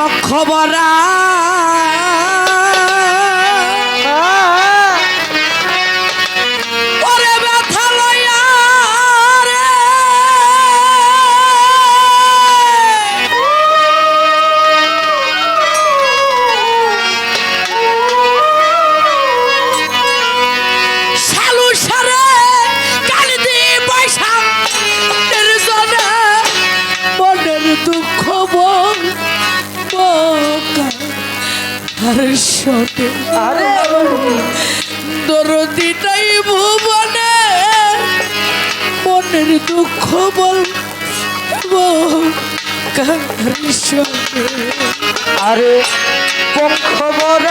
বক্ষবরা আর saute আরে! দরদিটাই ভুবনে মনের দুঃখ বলব আরে পক্ষ বড়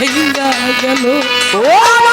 ভাইয়া গেল। ও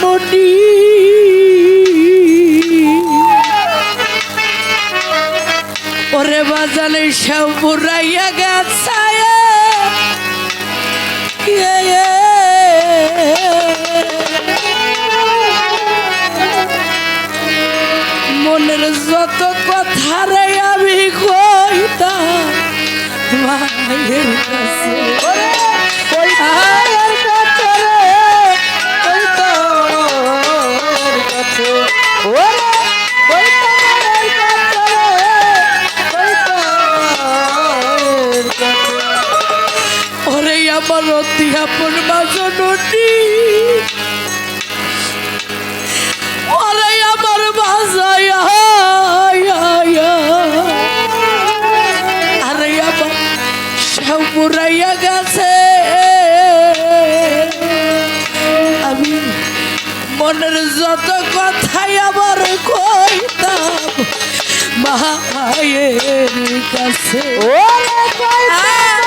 মনি। ওরে বাজালে সব বুড়াইয়া গেছে। মনের যত কথা রে আমি কইতা মায়ের কাছে। পরতি আপন বাজনটি। ওরে আমার বাজায় আমি মনের যত কথাই আমার কইতাম, মায়ের কাছে। ওরে কইতাম।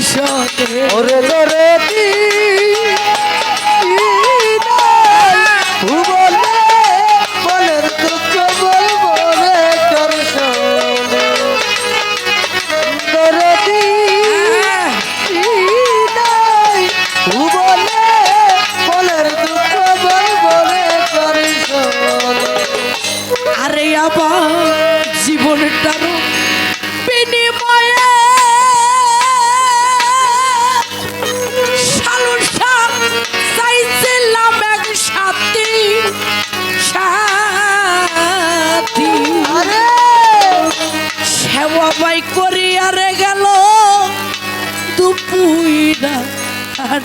ভবিষ্যতে। ওরে তোরে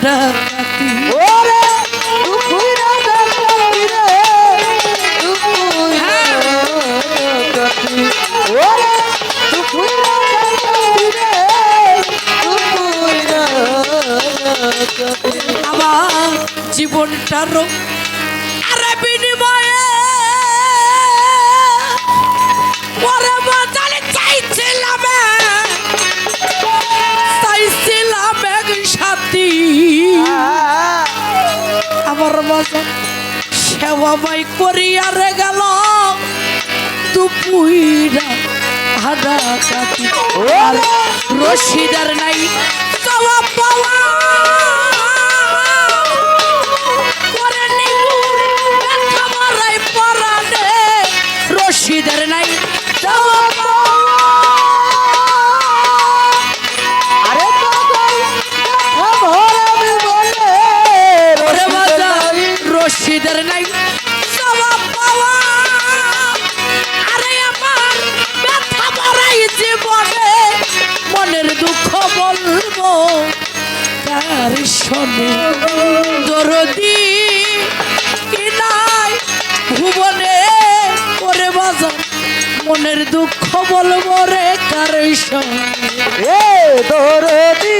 ডাকাতি ওরে দুপুরা ডাকাতি রে। দুপুরা ডাকাতি জীবনটা রক্ত রজন সেবাই করিয়া রে গেল। তুপুইরা হাদা কাটি আর রশিদার নাই পাওয়া। পাওয়া রশিদার নাই চাওয়া বলব তার শোনে দরদি কিনাই ভুবনে, ওরে বাজার, মনের দুঃখ বলব রে কার শোনে দরদি।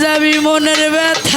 আজ আমি মনের ব্যথা